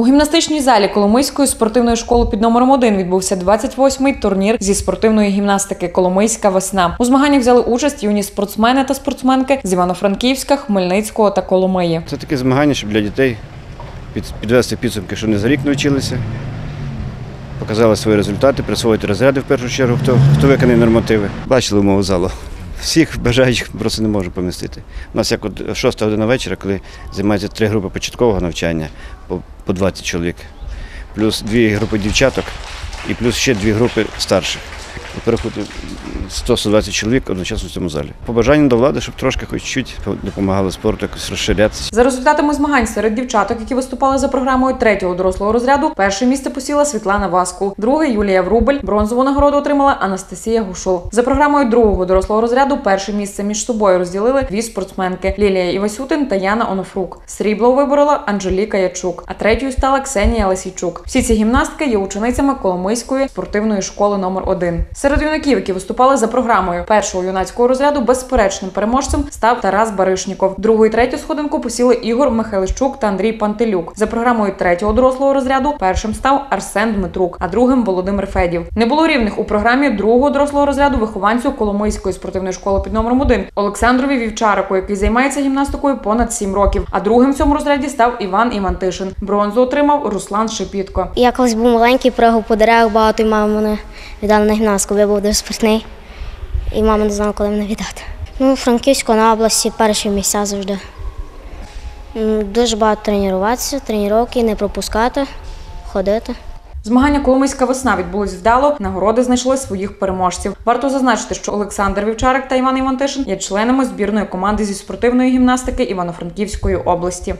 У гімнастичній залі Коломийської спортивної школи під номером 1 відбувся 28-й турнір зі спортивної гімнастики Коломийська весна. У змаганнях взяли участь юні спортсмени та спортсменки з Івано-Франківська, Хмельницького та Коломиї. Це таке змагання, щоб для дітей підвести підсумки, що не за рік навчилися, показали свої результати, присвоїти розряди в першу чергу, хто, хто виконає нормативи. Бачили умову залу. Всіх бажаючих просто не можу помістити. У нас як от 6 година вечора, коли займаються три групи початкового навчання по, по 20 чоловік, плюс дві групи дівчаток і плюс ще дві групи старших. Переходить 100-120 чоловік одночасно в цьому залі. Побажання до влади, щоб трошки хоч чуть допомагали спорту якось розширятися. За результатами змагань серед дівчаток, які виступали за програмою третього дорослого розряду, перше місце посіла Світлана Васкул, друге Юлія Врубель, бронзову нагороду отримала Анастасія Гушул. За програмою другого дорослого розряду перше місце між собою розділили дві спортсменки Лілія Івасютин та Яна Онофрук. Срібло виборола Анжеліка Ячук, а третьою стала Ксенія Лисійчук. Всі ці гімнастки є ученицями Коломийської спортивної школи номер 1 Серед юнаків, які виступали за програмою першого юнацького розряду, безперечним переможцем став Тарас Баришніков. Другу і третю сходинку посіли Ігор Михайлищук та Андрій Пантелюк. За програмою третього дорослого розряду першим став Арсен Дмитрук, а другим Володимир Федів. Не було рівних у програмі другого дорослого розряду вихованцю Коломийської спортивної школи під номером 1 Олександрові Вівчарику, який займається гімнастикою понад 7 років. А другим в цьому розряді став Іван Івантишин. Бронзу отримав Руслан Шепітко. Я колись був маленький, пригав по деревах багато, і мама мене віддала на гімнастику, бо я був дуже спортний. І мама не знала, коли мене віддати. Ну, Франківську на області перші місця завжди. Дуже багато тренуватися, тренування, не пропускати, ходити. Змагання Коломийська весна відбулось вдало. Нагороди знайшли своїх переможців. Варто зазначити, що Олександр Вівчарик та Іван Івантишин є членами збірної команди зі спортивної гімнастики Івано-Франківської області.